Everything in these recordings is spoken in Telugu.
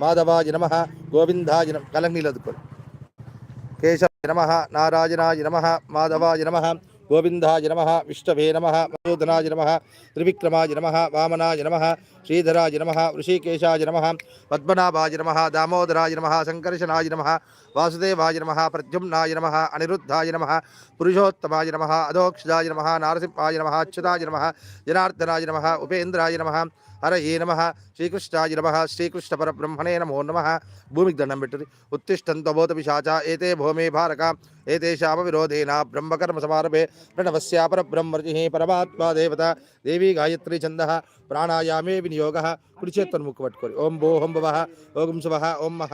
మాధవాయ నమ గోవిందాయ నమ కలంగా నీళ్ళు కేశవాయ నమ నారాయణాయ నమ మాధవాయ నమ గోవిందాయ నమ విష్ణవే నమ మధోధనాయ నమ త్రివిక్రమాయ నమ వామనాయ నమ శ్రీధరాయ నమ ఋషికేశాయ నమ పద్మనాభాయ నమ దామోదరాయ నమ సంకర్షణాయ నమ వాసుదేవాయ నమ ప్రద్యుమ్నాయ నమ అనిరుద్ధాయ నమ పురుషోత్తమాయ నమ అధోక్షజాయ నమ నారసింహాయ నమ అచ్యుతాయ నమ జనార్దనాయ నమ ఉపేంద్రాయ నమ హరయే నమ శ్రీకృష్ణాయ నమ శ్రీకృష్ణ పరబ్రహ్మణే నమో నమ భూమికి దండం పెట్టుది ఉత్తిష్టంతో భూత పిశాచ ఏతే భూమి భారక ఏతేషామ విరోధేన బ్రహ్మకర్మ సమారభే ప్రణవస్యా పరబ్రహ్మర్జి పరమాత్మా దేవత దేవీ గాయత్రి ఛంద ప్రాణాయామే వినియోగ కుడి చేత్తను ముక్కు పట్టుకోరు ఓం భో హోం భవ ఓం శువ ఓం మహ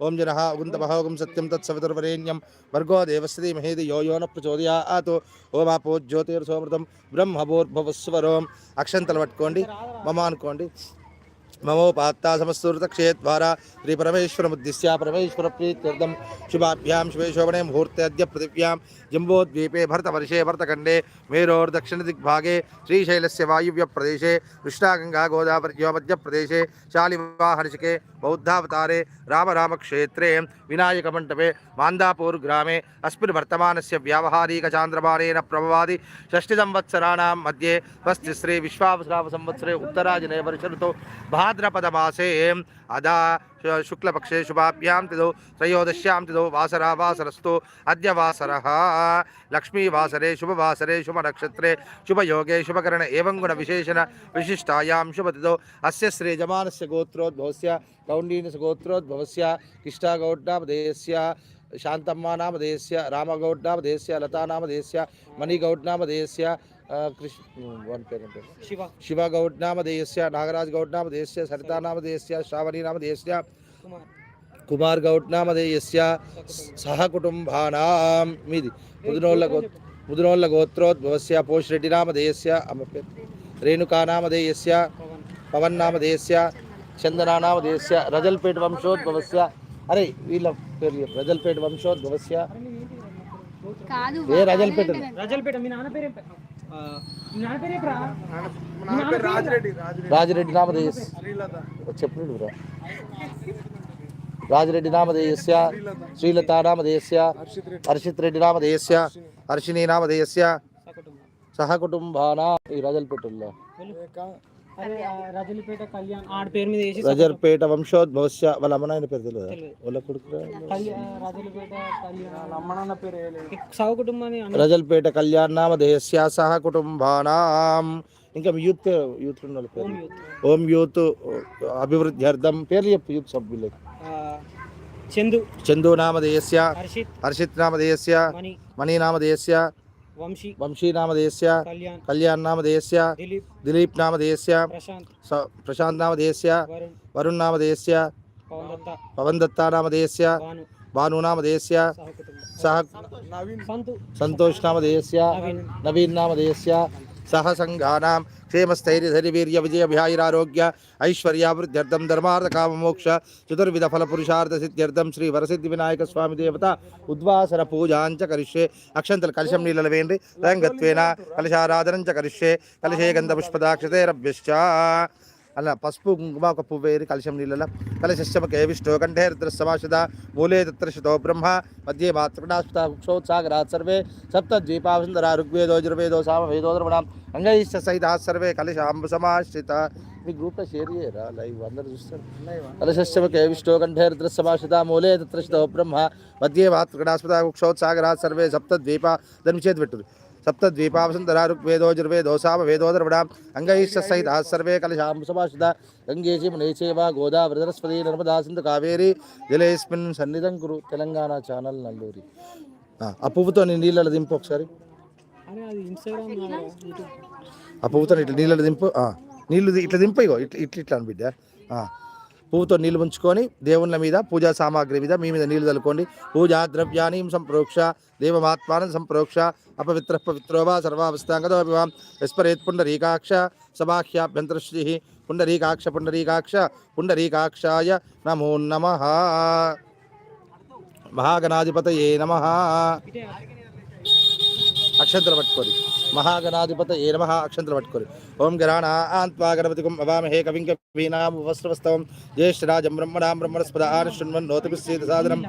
ఓం జన ఓం తప ఓం సత్యం తత్సవితుర్వరేణ్యం వర్గో దేవశ్రీ మహేది యో యో న ప్రచోదయాత్ ఓం ఆపో జ్యోతిర్సోమృతం బ్రహ్మభూర్భవస్వరోం అక్షంతలు పట్టుకోండి మమ అనుకోండి మమోపాత్తా సమస్తూర్త క్షేత్వారా శ్రీ పరమేశ్వరముద్దిశ్య పరమేశ్వర ప్రీత్యర్థం శుభాభ్యాం శుభే శోభనే ముహూర్తే అద్య పృథివ్యాం జంబోద్వీపే భరతవర్షే భరతఖండే మేరోర్దక్షిణ దిగ్భాగే శ్రీశైలస్య వాయువ్య ప్రదేశే కృష్ణాగంగా గోదావరి మధ్యప్రదేశే శాలివాహర్షికే బౌద్ధావతారే రామరామక్షేత్రే వినాయకమంటపే మాందాపూర్ గ్రామే అస్మిన్ వర్తమానస్య వ్యావహారిక చాంద్రమానేన ప్రభవాది షష్టి సంవత్సరాణం మధ్యే స్వస్తి శ్రీ విశ్వావసరావ సంవత్సరే ఉత్తరాజనే వర్ష భాద్రపదమాసే అదా శుక్లపక్షే శుభాభ్యాం తిదో త్రయోదశ్యాం తిదో వాసర వాసరస్తు అద్య వాసర లక్ష్మీవాసరే శుభవాసరే శుభనక్షత్రే శుభయోగే శుభకరణ ఏం గుణ విశేషణ విశిష్టాయాం శుభతిదో అస్య శ్రీ యజమానస్య గోత్రోద్భవస్య కౌండీనస్ గోత్రోద్భవస్య కిష్టాగౌడ్డాపదేయస్య శాంతమ్మ నామధేయస్య రామగౌడ్నామధేయస్య లతానామధేయస్య మణిగౌడ్నామధేయస్య కృష్ణ వన్ పేరు పేరు? శివ. శివ గౌడ్ నామధేయస్య నాగరాజ్ గౌడ్ నామధేయస్య సరితా నామధేయస్య శ్రావణి నామధేయస్య కుమార్. గౌడ్ నామధేయస్య సహ కుటుంబానాం మీది. ముదునోళ్ళ గో ముదునోళ్ళ గోత్రోద్భవస్య పోషిరెడ్డి నామధేయస్య అమ్మ పేరు రేణుకా నామధేయస్య పవన్. పవన్ నామధేయస్య చందనా నామధేయస్య రజల్పేట వంశోద్భవస్య. అరే వీళ్ళ పేరు. రజల్పేట వంశోద్భవస్య. కాదు ఏ రజల్పేట రజల్పేట మీ నాన్న పేరు? రాజిరెడ్డి నామధేయస్ చెప్పండి బ్రో. రాజిరెడ్డి నామధేయస్య శ్రీలత నామధేయస్య హర్షిత్ రెడ్డి. నామధేయస్య హర్షిణి నామధేయస్య సహ కుటుంబానా. ఈ రజల్పేటలో అదే ఆ రజల్పేట కళ్యాణ్. ఆడ పేరు మీద వేసి రజల్పేట వంశోద్భవస్య వాళ్ళ అమ్మ నాయన పేరు తెలియదు. వాళ్ళ కొడుకు కళ్యాణ్ రజల్పేట కళ్యాణ్. పేరు సౌ కుటుంబాన్ని రజల్పేట కళ్యాణ్ నామధేయస్య సహ కుటుంబానాం. ఇంకా యూత్ యూత్ ఉన్న పేరు? ఓం యూత్. ఓం యూత్ అభివృద్ధి అర్థం. పేర్లు చెప్పు యూత్ సభ్యులకు. చందు. చందు నామధేయస్య హర్షిత్. హర్షిత్ నామధేయస్య మణి. మణి నామధేయస్య వంశీ వంశీ నామధేయస్య కళ్యాణ్ కళ్యాణ్ నామధేయస్య దిలీప్ దిలీప్ నామధేయస్య ప్రశాంత్ స- ప్రశాంత్ నామధేయస్య వరుణ్ వరుణ్ నామధేయస్య పవన్ దత్త పవన్ దత్తా నామధేయస్య భాను భాను నామధేయస్య సహ కుటుంబం సహ సంఘానాం క్షేమస్థైర్యధైర్యవీర్య విజయభ్యాయురారోగ్య ఐశ్వర్యావృద్ధ్యర్థం ధర్మార్థ కామమోక్ష చతుర్విధ ఫల పురుషార్థ సిద్ధ్యర్థం శ్రీ వరసిద్ధి వినాయక స్వామి దేవత ఉద్వాసన పూజాంచ కరిష్యే అక్షంతలు కలశం నీళ్ళ వేయండి రంగత్వేన కలశారాధనం చ కరిష్యే కలశే గంధపుష్పదాక్షతేరభ్యశ్చ పుష్పదాక్షతేరభ్యశ్చ అలా పసుపు కుంకుమ ఒక పువ్వు వేరి కలశం నీళ్ళ కలశశ్చమ కేవిష్టో కంఠే రుద్రస్సమాషద మూలే తత్రశతో బ్రహ్మ మధ్యే మాతృకటాస్పత వృక్షోత్సాగరాత్ సర్వే సప్తద్వీపావసుందర ఋగ్వేదో యజుర్వేదో సామవేదో ద్రవణం అంగైశ్చ సహిత సర్వే కలశాంబ సమాశ్రిత. మీ గ్రూప్లో షేర్ చేయరా? లైవ్ అందరు చూస్తారు. కలశశ్చమ కేవిష్టో కంఠే రుద్రస్సమాషద మూలే తత్రశతో బ్రహ్మ మధ్యే మాతృకటాస్పత వృక్షోత్సాగరాత్ సర్వే సప్తద్వీప దాని చేతి పెట్టుది. అంగైశ్చ సహిత సర్వే కలశాంబ సమాషద గంగేచి మునేచేవ గోదావరి సరస్వతి నర్మదా సింధు కావేరి జలేస్మిన్ సన్నిధం కురు తెలంగాణ ఛానల్ నల్లూరి ఆ, పువ్వుతో నేను నీళ్ళలో దింపు ఒకసారి ఆ పువ్వుతో ఇట్లా నీళ్ళలో దింపు ఆ, నీళ్ళు ఇట్లా దింపు ఇగో ఇట్లా ఇట్లా ఇట్లా అని బిడ్డ ఆ. పువ్వుతో నీళ్ళు ఉంచుకొని దేవుళ్ళ మీద పూజా సామాగ్రి మీద మీ మీద నీళ్ళు చల్లుకోండి. పూజా ద్రవ్యాన్ని సంప్రోక్ష దేవమాత్మానం సంప్రోక్ష అపవిత్ర పవిత్రోవా సర్వావస్థాంగతో వివాం విస్మరేత్ పుండరీకాక్ష సభాఖ్యాభ్యంతరశ్రీ పుండరీకాక్ష పుండరీకాక్ష పుండరీకాక్షాయ నమో నమ. మహాగణాధిపతయే నమ. అక్షంతలు పట్టుకోరి. మహాగణాధిపత ఏ నమ అక్షంతలు పట్టుకోరి. ఓం గరాణ ఆంత్వా గణపతికం అవామహే కవిం కవీనాం వస్త్రవస్తవం జ్యేష్ఠరాజం బ్రహ్మణాం బ్రహ్మణస్పద శృణ్వన్ నోతిపిస్సేత సాధనం.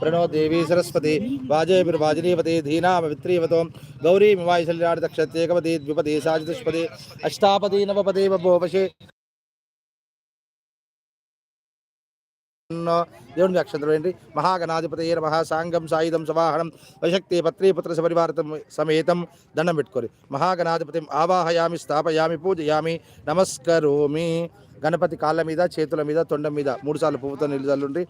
ప్రణో దేవీ సరస్వతి. వాజేభిర్వాజనీపతి ధీనామ విత్రీవతో. గౌరీ మివాయుశల్యాడి దక్షత్యేకపదే ద్విపదే సాజిదుష్పదే అష్టాపదే నవపదే బభోవశే దేవుని అక్షంతరం అక్షంతలు ఏంటి మహాగణాధిపతయ నమ సాంగం సాయుధం సవాహనం వశక్తి పత్రీపుత్ర సపరివారతం సమేతం దండం పెట్టుకోరి మహాగణాధిపతి ఆవాహయామి స్థాపయామి పూజయామి నమస్కరోమి గణపతి కాళ్ళ మీద చేతుల మీద తొండం మీద మూడుసార్లు పువ్వుతో నిలుదల్లుండి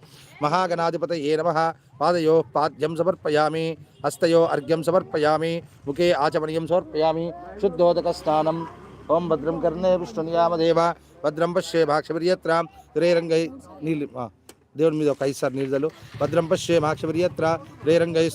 మహాగణాధిపతి ఏ నమ పాదయో పాద్యం సమర్పయామి హస్తయో అర్ఘ్యం సమర్పయామి ముఖే ఆచమనీయం సమర్పయామి శుద్ధోదక స్నానం ఓం భద్రం కర్ణే విష్ణునియామదేవ భద్రం పశ్యే భాక్షవిర్యత్ర రేరంగై నీలి దేవుని మీద ఒక ఐదు సార్లు నీళ్ళు భద్రం పశ్యే భాక్షవిర్యత్ర రేరంగై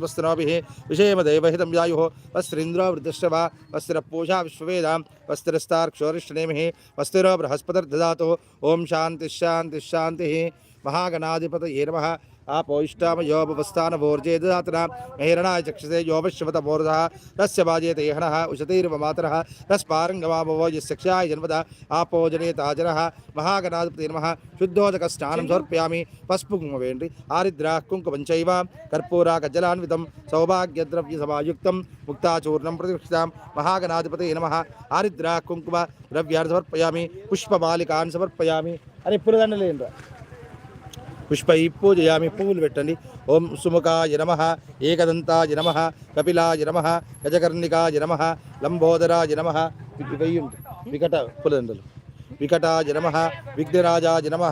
వస్త్రాభి విషయమ దైవహితం యాయు. వస్త్రేంద్రో వృద్ధశ్రవ. వస్త్ర పూజా విశ్వవేదాం. వస్త్రస్తార్క్షోరిష్టనేమి వస్త్రో బృహస్పతిర్దదాతు. ఓం శాంతి శాంతి శాంతి. మహాగణాధిపత ఏ నమ. आोष्टा योगपस्थान भोर्जेदात्रा मेहरणा चक्षसे योगशिवत भोरधा तस्वाजे तेहण उशतीर्वतर तस्पारंगवा यक्षा जन्मद। आपोजनेताजन महागणाधिपतिर्म शुद्धोदक स्नान सर्प्यामि पस्पुम वेन्द्रि आरिद्रा कर्पूरा गज्जलान्वित। सौभाग्यद्रव्य सयुक्त मुक्ताचूर्ण प्रतिष्ठिता। महागणाधिपति नम। आरिद्रा कुंकुम द्रव्यान समर्पयामी। पुष्पमालिकान समर्पयामी। अरे पुरदान పుష్పై పూజయామి పువ్వులు పెట్టండి. ఓం సుముఖాయ నమ ఏకదంతాయ నమ కపిలాయ నమ గజకర్ణికాయ నమ లంబోదరాయ నమ. వెయ్యి వికట పులదండలు వికటాయ నమ విఘ్నరాజాయ నమ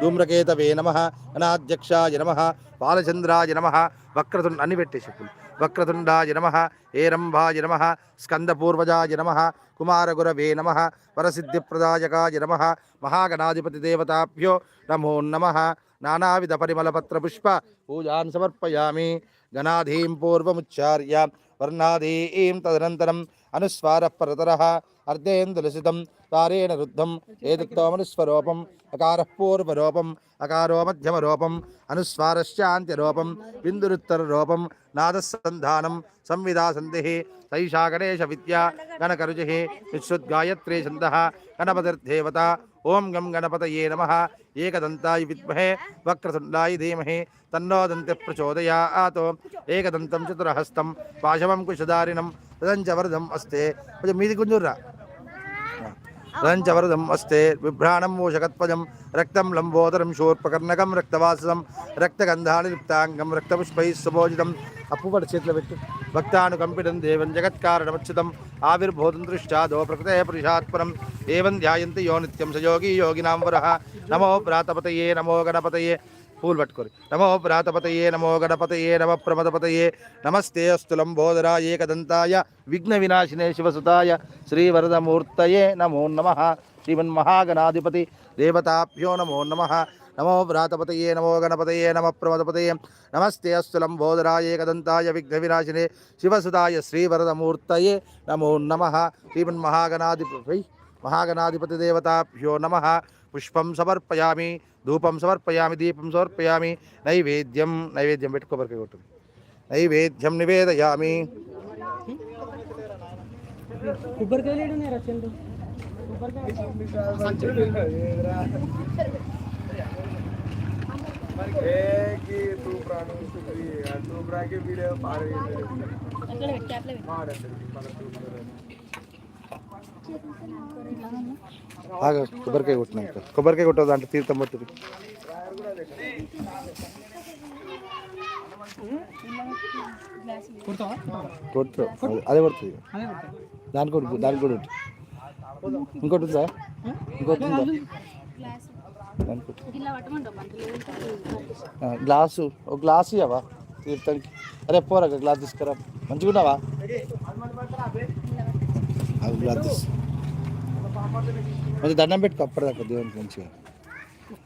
ధూమ్రకేతవే నమ అనాధ్యక్షాయ నమ బాలచంద్రాయ నమ వక్రతుండ అన్ని పెట్టేసి పువ్వులు. వక్రతుండాయ నమ ఏరంభాయ నమ స్కందపూర్వజాయ నమ కుమారగురవే నమ వరసిద్ధిప్రదాయకాయ నమ మహాగణాధిపతి దేవతాభ్యో నమో నమ. నానావిధ పరిమళపత్ర పుష్ప పూజాన్ సమర్పయామి గణాధీం పూర్వముచ్చార్య వర్ణాధీం తదనంతరం అనుస్వార పరతర అర్ధేందులసితం తారేణ రుద్ధం ఏదత్తోమనుస్వరూపం అకార పూర్వరూపం అకారో మధ్యమరూపం అనుస్వారశ్చాంత్యరూపం బిందురుత్తరరూపం నాదసంధానం సంవిధాసంధి సైషా గణేశ విద్యా గణకరుజి విశ్వద్గాయత్రీ ఛంద గణపతిర్దేవత ఓం గం గణపతయే నమ ఏకదంతాయ విద్మహే వక్రతుండాయ ధీమహి తన్నో దంతి ప్రచోదయాత్ ఏకదంతం చతురహస్తం పాశవం కుశదారిణం తదంచ వరదం అస్తే. కొంచెం మీది గుంజుర్రా. తదంచ వరదం అస్తే బిభ్రాణం మూషకత్పజం రక్తం లంబోదరం శూర్పకర్ణకం రక్తవాససం రక్తగంధాని లిప్తాంగం రక్తపుష్పై సుభోజితం. అప్పు పడి చేతిలో పెట్టు. భక్తానుకంపితం దేవం జగత్కారణమచ్యుతం ఆవిర్భూతం దృష్టాదో ప్రకృతే పురుషాత్మనం ఏవం ధ్యాయంతి యో నిత్యం సయోగి యోగినాం వర. నమో ప్రాతపతయే నమో గణపతయే. పూలు పట్టుకోరు. నమో ప్రాతపతయే నమో గణపతయే నమ ప్రమదపతయే నమస్తే అస్తు లంబోదరాయ ఏకదంతాయ విఘ్న వినాశినే శివసుతాయ శ్రీవరదమూర్తయే నమో నమ శ్రీమన్మహాగణాధిపతి దేవతాభ్యో నమో నమ నమో వ్రాతపతయే నమో గణపతయే నమ ప్రమదపతయే నమస్తే అస్తు లంబోదరాయ ఏకదంతాయ విఘ్న వినాశినే శివసుతాయ శ్రీవరదమూర్తయే నమో నమ శ్రీమన్మహాగణాధిపతి మహాగణాధిపతి దేవతాభ్యో నమ పుష్పం సమర్పయామి ధూపం సమర్పయామి దీపం సమర్పయామి నైవేద్యం నైవేద్యం పెట్టి కొబ్బరికాయ కొట్టు నైవేద్యం నివేదయామి కొబ్బరికాయలు బాగా కొబ్బరికాయ కొట్టినాక కొబ్బరికాయ కొట్టదు అంటే తీర్థం పట్టుది. కొట్టు. అదే- అదే కొడుతుంది. దాని కొడుకు దాని కూడా ఇంకోటి ఉందా? ఇంకోటి ఉందా? దాని గ్లాసు. ఒక గ్లాసు ఇవ్వవా తీర్థంకి అరే పోరా గ్లాస్ తీసుకురా. మంచిగా ఉన్నావా దండం పెట్టుకో అప్పటిదాకా దేవునికి మంచిగా.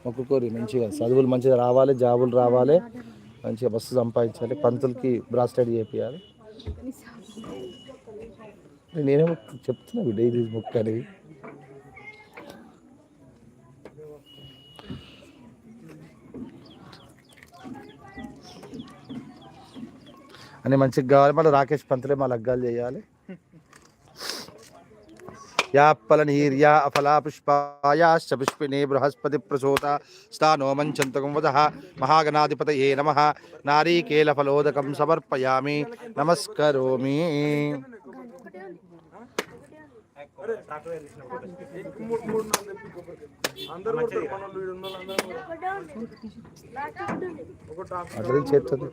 మొక్కుకోరి మంచిగా చదువులు మంచిగా రావాలి జాబులు రావాలి మంచిగా బస్సు సంపాదించాలి పంతులకి బ్రాస్లెట్ చేపియాలి. నేనే చెప్తున్నా డైలీ మొక్క అనేది. అని మంచిగా కావాలి మళ్ళీ రాకేష్ పంతులే మా లగ్గాలు చేయాలి యాప్పలనీర్యా అఫలా పుష్పాయాశ్చ పుష్పిణే బృహస్పతి ప్రసూత స్థానో మంచంతకం వద మహాగణాధిపతయే నమ నారీకేల ఫలోదకం సమర్పయామి నమస్కరోమి మూడు మూడు నాలుగు తెప్పి అందరూ కొడతారు మన వాళ్ళు వీడు ఉన్న వాళ్ళందరూ ఒక టాప్ అట్లా చేస్తుంది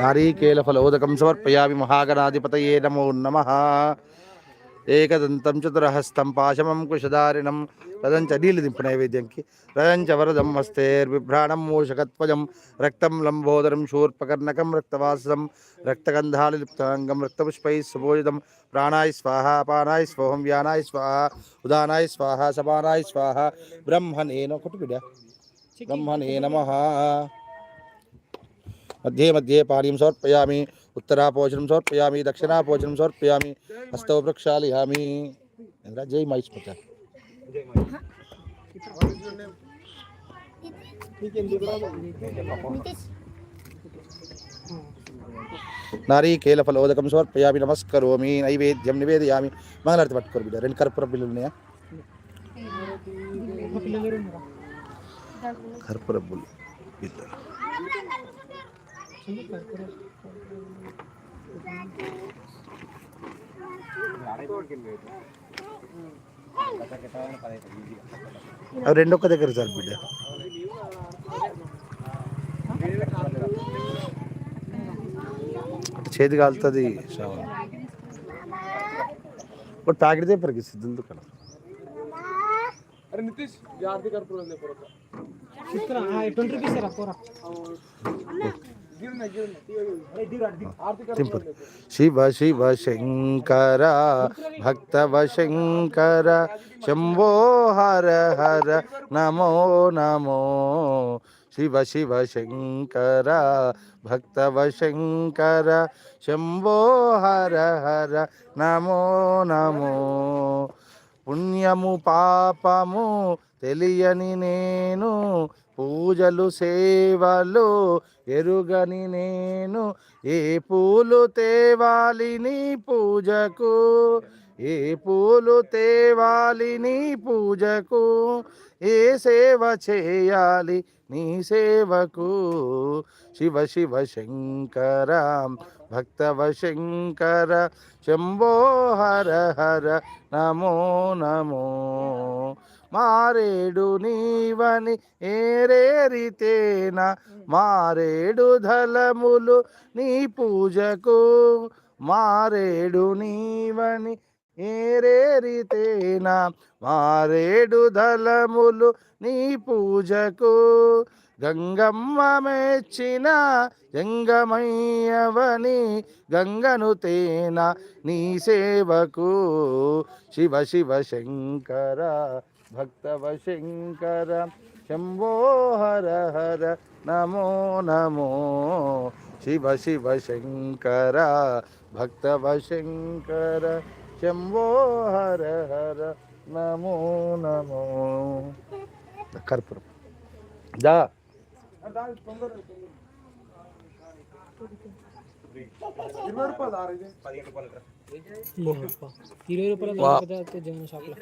నారీకేల ఫలోదకం సమర్పయామి। మహాగణాధిపతయే నమో నమ। ఏకదంతం చతురహస్తం పాశమం కుషధారిణం రదంచ నీలిదింపు నైవేద్యంకి. రదంచ వరదం హస్తేర్విభ్రాణం మూషకత్వజం. రక్తం లంబోదరం శూర్పకర్ణకం రక్తవాసం రక్తగంధాలు లిప్తాంగం రక్తపుష్పై సుభోజితం. ప్రాణాయ స్వాహ అపానాయ స్వహం వ్యానాయ స్వాహ ఉదానాయ స్వాహ సమానాయ స్వాహ. బ్రహ్మ నేన ఒకటి విడ బ్రహ్మ నే నమ. మధ్యే మధ్యే పానీయం సమర్పయామి. उत्तरापोचनं समर्पयामि दक्षिणापोचनं समर्पयामि हस्तौ प्रक्षालयामि इंद्र जय माई स्मृत नारीकेलफलोदकं समर्पयामि नमस्करोमि नैवेद्यं निवेदयामि। मङ्गलार्ति पट्कोर्बिड रेण्डु कर्पूर बिल कर्पूर बिल्लु అవి రెండు ఒక్క దగ్గర సార్ బిడ్డ. అటు చేతి కాలుతుంది శ్రావణ్ ఒక ప్యాకెట్ పేపర్కి సిద్ధుంది కదా అరే నితీష్ జాతి కర్పూరం తెప్పరు ఒక? తీసుకురా ట్వంటీ రూపీస్ రా పోరా. తింపు శివ శివ శంకర భక్తవ శంకర శంభో హర హర నమో నమో. శివ శివ శంకర భక్తవ శంకర శంభో హర హర నమో నమో. పుణ్యము పాపము తెలియని నేను పూజలు సేవలు ఎరుగని నేను ఏ పూలు తేవాలి నీ పూజకు? ఏ పూలు తేవాలి నీ పూజకు? ఏ సేవ చేయాలి నీ సేవకు? శివ శివ శంకర భక్తవ శంకర శంభో హర హర నమో నమో. మారేడు నీవని ఏరేరితేన? మారేడు ధలములు నీ పూజకు మారేడు నీవని ఏరేరితేన? మారేడు ధలములు నీ పూజకు గంగమ్మ మెచ్చిన జంగమయ్యవని గంగను తేన? నీ సేవకు శివ శివ శంకర భక్తవ శంకర శంభో హర హర నమో నమో శివ శివ శంకర భక్తవ శంకర శంభో హర హర నమో నమో కర్పూరం దా ఇరవై రూపాయలు ఆరు ఇది ఇరవై రూపాయలు వా. దొరుకుతుంది జగన్ షాప్లో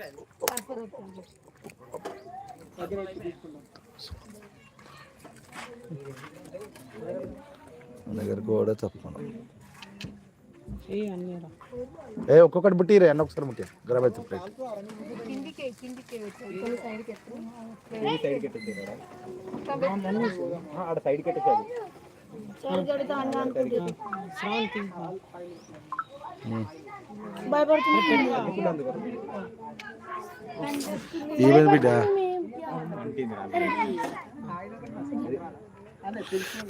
మన దగ్గర కూడా తప్పను ఏ అన్నీ రా ఏ ఒక్కొక్కటి ముట్టిరే అన్న ఒకసారి ముట్టి గ్రామ ప్లేట్ కిందికి కిందికి కొన్ని సైడ్కి సైడ్ కడితే భయపడుతుంది బిడ్డ?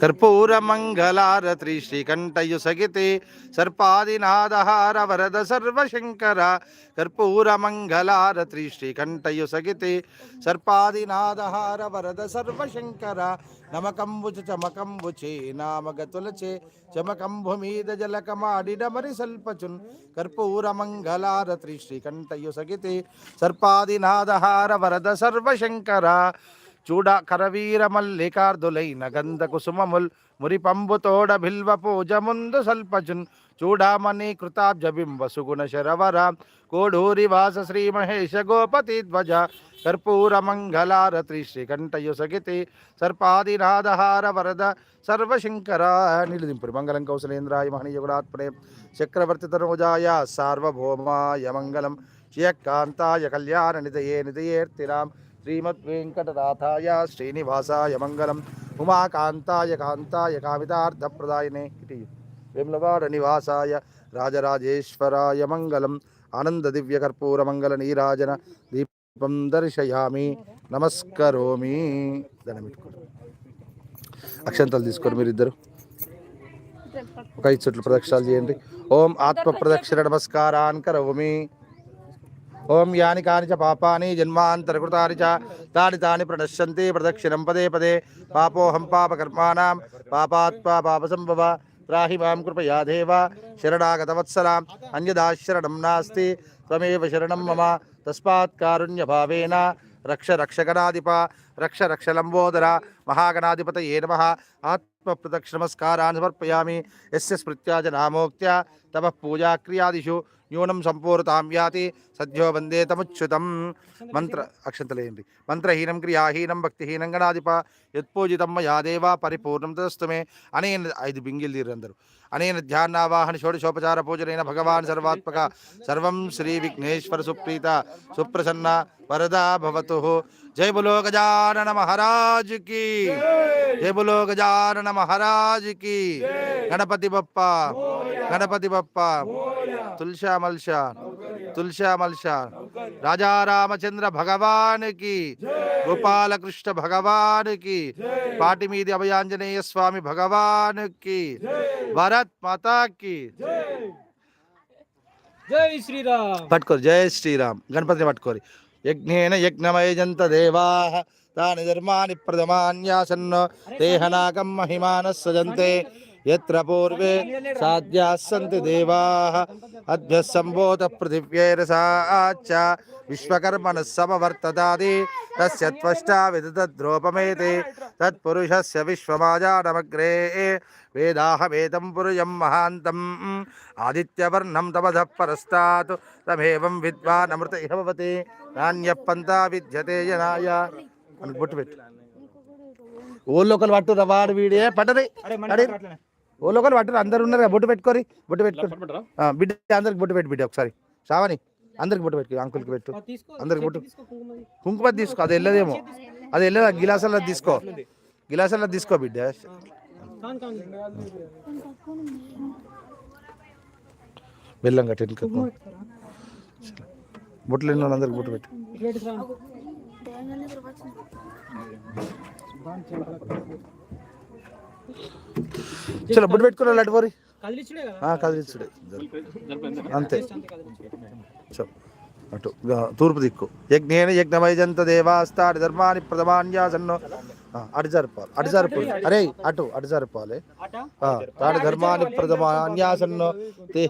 కర్పూర మంగళారత్రి శ్రీకంఠయు సగితే సర్పాదినాదహార వరద సర్వశంకర. కర్పూర మంగళారత్రి శ్రీకంఠయు సగితే సర్పాదినాదహార వరద సర్వశంకర నమకంబుచ చమకంబుచే నామగతులచే చమకంభు మీద జలకమాడిడమరి సల్పచున్. కర్పూర మంగళారత్రి శ్రీకంఠయు సగితే సర్పాదినాదహార వరద సర్వశంకర. చూడ కరవీర మల్లికార్దులైన గంధ కుసుమముల్ మురిపంబుతోడ బిల్వ పూజ ముందు సల్పజున్ చూడామణి కృతాబ్జబింబ సుగుణ శరవర కోడూరి వాస శ్రీ మహేష గోపతి ధ్వజ. కర్పూర మంగళారతి శ్రీకంఠయుసగితి. సర్పాదినాదహార వరద సర్వశంకర. నిలుదింపురి మంగళం కౌశలేంద్రాయ మహనీయ గుణాత్మనే చక్రవర్తి తనోజాయ సార్వభౌమాయ మంగళం. శ్రీయకాంతాయ కళ్యాణ నిదయే నిదయేర్తిరాం శ్రీమద్వేంకటనాథాయ శ్రీనివాసాయ మంగళం ఉమాకాంతాయ కాంతాయ కామితార్థప్రదాయనే ఇటు విమ్లవాడ నివాసాయ రాజరాజేశ్వరాయ మంగళం ఆనంద దివ్య కర్పూర మంగళ నీరాజన దీపం దర్శయామి. నమస్కరోమి. దండం అక్షంతలు తీసుకోండి మీరిద్దరు. ఒక ఐదు చుట్లు ప్రదక్షిణాలు చేయండి. ఓం ఆత్మ ప్రదక్షిణ నమస్కారాన్ కరోమి. ఓం యాని కాని చ పాపాని జన్మాంతరకృతాని చ. తాని తాని ప్రణశ్యంతి ప్రదక్షిణం పదే పదే. పాపోహం పాపకర్మాణం పాపాత్మా పాపసంభవ. త్రాహి మాం కృపయా దేవ. శరణాగతవత్సలాం. అన్యదాశరణం నాస్తి. త్వమేవ శరణం మమ. తస్మాత్ కారుణ్యభావేన. రక్ష రక్షగణాధిప. రక్ష రక్ష లంబోదర. మహాగణాధిపతయే నమ. ఆత్మప్రదక్షిణ నమస్కారాన్ని సమర్పయామి యస్య స్మృత్యా చ నామోక్త్య. తమ పూజాక్రియాదిషు. న్యూనం సంపూర్తాం యాతి సద్యో వందే తముచ్యుతం మంత్ర అక్షంతలేయండి మంత్రహీనం క్రియాహీనం భక్తిహీనం గణాధిప యత్పూజితం మయా దేవా పరిపూర్ణం తదస్తు మే అనేన ఐదు బింగిల్ తీరందరు అనేన ధ్యానావాహన షోడశోపచార పూజనైన భగవాన్ సర్వాత్మక సర్వం శ్రీ విఘ్నేశ్వర సుప్రీత సుప్రసన్న వరదా భవతు జై బులో గజానన మహారాజ్కి జై బులో గజానన మహారాజ్కి గణపతి బప్ప గణపతి బప్ప తులసా మల్షా తులసా మల్షా రాజా రామచంద్ర భగవాన్కి గోపాలకృష్ణ భగవాన్కి పాటి మీది అభయాంజనేయ స్వామి భగవాన్కి భరత్ మాతా కి జై శ్రీరామ్. పట్టుకోరు జయ శ్రీరామ్. గణపతిని పట్టుకోరి. యజ్ఞేన యజ్ఞమయజంత దేవా తాని ధర్మాని ప్రథమాన్యాసన్న దేహనాకం మహిమాన సజంతే యత్ర పూర్వే సాధ్యా సంతి దేవా అభ్య సంబోధ పృథివ్యేరసాచ విశ్వకర్మణ సమవర్తదాది తస్య త్వష్టా విదద్రోపమేతి తత్పురుషస్య విశ్వమాజానమగ్రే వేదాహమేతం పురుషం మహాంతం ఆదిత్యవర్ణం తమధ పరస్తాత్ తమేవం విద్వాన్ అమృత ఇహ భవతి నాణ్యపంతా విద్యతే జనాయ అని బొట్టు పెట్టు ఊళ్ళో ఒకరు పట్టు వాడు వీడే పట్టది ఊళ్ళో ఒకరు పట్టరు అందరు ఉన్నారు బొట్టు పెట్టుకోరి బొట్టు పెట్టుకోరి. ఆ, బిడ్డ అందరికి బొట్టు పెట్టు బిడ్డ ఒకసారి. శ్రావణి అందరికి బొట్టు పెట్టు అంకుల్కి పెట్టు. అందరికి బొట్టు. కుంకుమ తీసుకో. అది వెళ్ళదేమో అది వెళ్ళదా గిలాసల్లో తీసుకో. గిలాసల్లో తీసుకో బిడ్డ. కాన్ కాన్. బెల్లం కట్టి వెనుకకు. బొట్లు ఎన్నో అందరికి బొట్టు పెట్టు. చలో బొట్టు పెట్టుకున్నా లడ్డు పోరి? కదిలిచ్చుడే కదా. ఆ, కదిలించుడే అంతే. చలో అటు తూర్పు దిక్కు. యజ్ఞేన యజ్ఞమైజంత దేవాస్తాడి ధర్మాని ప్రథమాన్యాసన్నో. అటు జరపాలి అటు జరపాలి. అరే అటు అటు జరపాలి. తాడి ధర్మాని ప్రథమాన్యాసన్నో తే-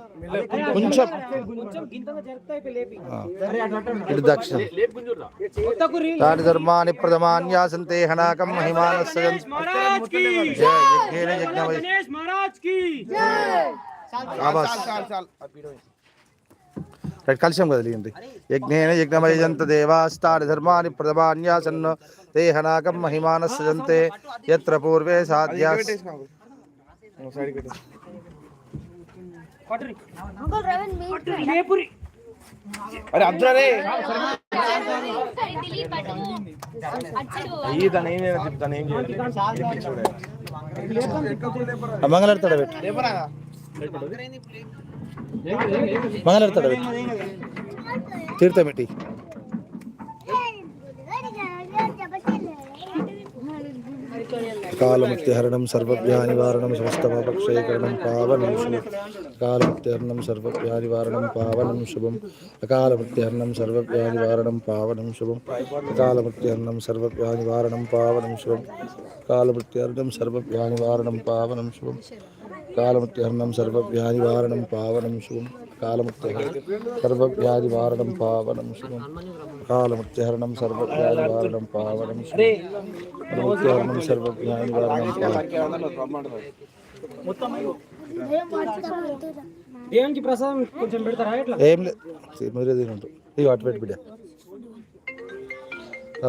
కొంచెం ఇటు దక్షిణం. తాడి ధర్మాని ప్రథమాన్యాసంతే హనాకం మహిమానస్య మహారాజ్కి. జయ యజ్ఞేన యజ్ఞమై గణేష్ మహారాజ్కి. ఆవాస్ రైట్ కలిసాం కదిలింది. యజ్ఞేన యజ్ఞమయజంత దేవాస్తాని ధర్మాని ప్రథమాన్యాసన్న తే హనాకం మహిమానస్సజంతే యత్ర పూర్వే సాధ్యాస్ పట్టురి అంకుల్ రవీన్ మీ పట్టురి లేపురి అరే ఈ ఏం ఏం మంగళాడతాడు పెట్టు. మంగళాడతాడు పెట్టు. తీర్థం పెట్టి. కాలముక్తిహరణం సర్వవ్యానివారణం సమస్తపాపక్షయకరణం పావనం శుభం కాలముక్తిహరణం సర్వవ్యానివారణం పావనం శుభం అకాలముక్తిహరణం సర్వవ్యానివారణం పావనం శుభం అకాలముక్తిహరణం సర్వవ్యానివారణం పావనం శుభం కాలమృత్యర్ణం సర్వవ్యానివారణం పావనం శుభం కాలమృత్యర్ణం సర్వవ్యానివారణం పావనం శుభం కాలముత్యహరణం సర్వవ్యాధి వారణం పావనం శుభం కాలముత్యహరణం సర్వవ్యాధి వారణం పావనం శుభం కాలముత్యహరణం సర్వవ్యాధి వారణం దేవునికి ప్రసాదం? కొంచెం పెడతారా? ఎట్లా? ఏం లేదు మీరే తినంటారు ఇక అటు పెట్టి బిడ్డ. ఆ,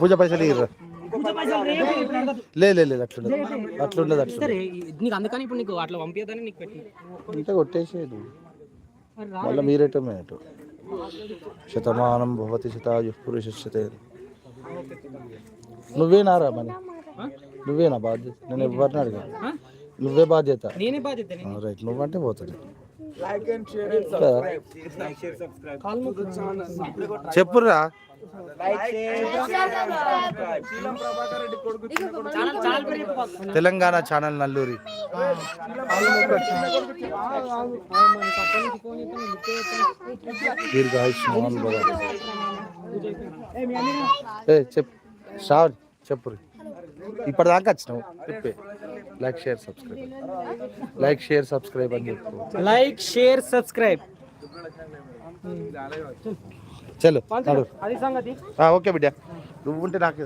పూజ పైసలు ఇయ్యరా. లే లే అట్లుండదు. అట్లుండదు అట్లా నీకు అందుకని ఇప్పుడు నీకు అట్లా పంపించదని నీకు పెట్టిన. అంటే కొట్టేసేది మరి. మళ్ళీ మీరేటమే అటు శతమానం భవతి శతాయు పురుషతే నువ్వేనారా మని నువ్వేనా బాధ్యత? నేను ఎవరిని అడిగాను? నువ్వే బాధ్యత? నేనే బాధ్యత నేను. రైట్ నువ్వంటే పోతుంది. లైక్ అండ్ షేర్ అండ్ కదా? కాలు మొక్కు. చెప్పురా శీలం ప్రభాకర్ రెడ్డి కొడుకు చాలా చాలా పేరు చెప్పు. తెలంగాణ ఛానల్ నల్లూరి ఆగు, ఆగు. ఆగు, మరి పక్కన నుంచి ఫోన్ చేస్తాను, లిఫ్ట్ చేస్తాను. దీర్ఘాయుష్మాన్ భవ పూజ అయిపోయింది. ఏ చెప్ శ్రావణ్ చెప్పు ఇప్పటిదాకా వచ్చినావు చెప్పే. Like share subscribe like share subscribe అని చెప్పు. లైక్ షేర్ సబ్స్క్రైబ్ చలో అది సంగతి. ఆ, ఓకే బిడ్డ. నువ్వు ఉంటే నాకు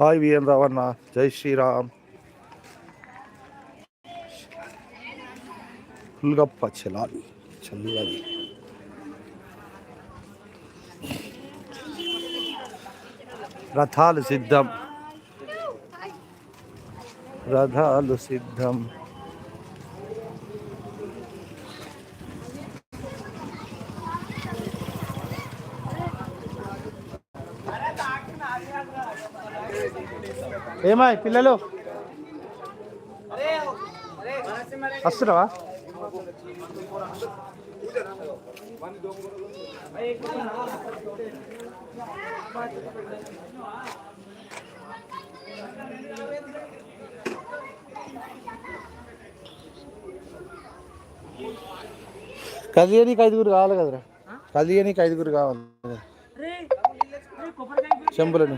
హాయ్ విఎన్ రావణ జై శ్రీరామ్ ఫుల్గా పచ్చలాలి చల్లది రథాలు సిద్ధం రథాలు సిద్ధం ఏమాయ్ పిల్లలు? వస్తున్నావా? కదియనీకి ఐదుగురు కావాలి కదరా. కదియనీకి ఐదుగురు కావాలి. చెంబులని.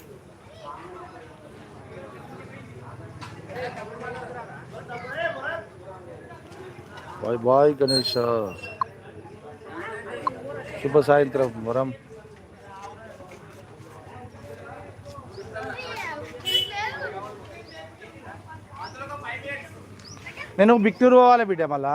బాయ్ బాయ్ గణేష్ శుభ సాయంత్రం వరం నేను బిక్టూరు పోవాలి బిడ్డ మళ్ళా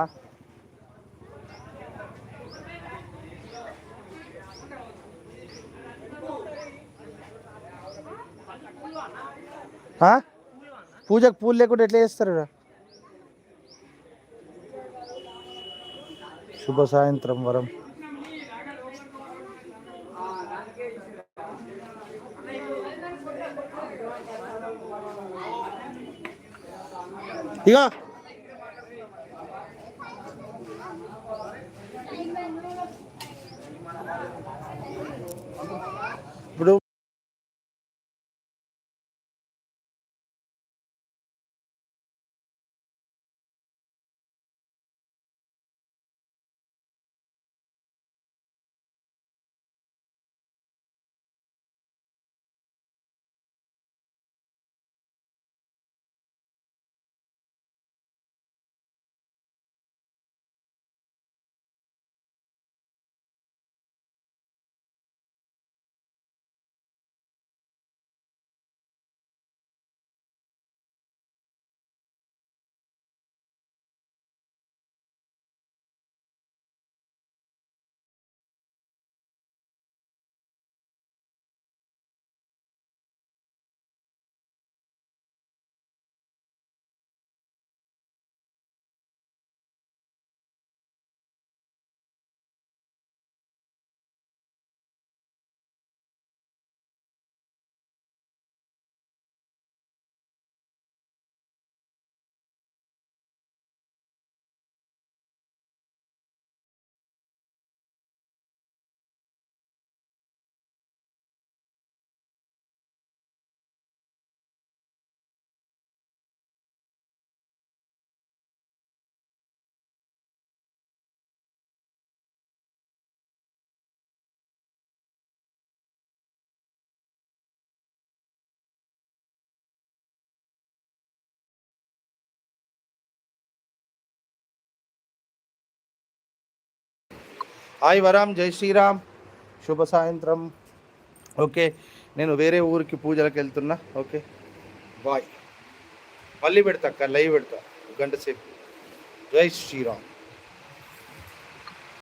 ఆ? పూజకు పూలు లేకుండా ఎట్లా చేస్తారు శుభ సాయంత్రం వరం. ఇక హాయ్ వరాం జై శ్రీరామ్. శుభ సాయంత్రం. ఓకే నేను వేరే ఊరికి పూజలకు వెళ్తున్నా. Okay bye. మళ్ళీ పెడతా అక్క లైవ్ పెడతా గంట సేపు. జై శ్రీరామ్.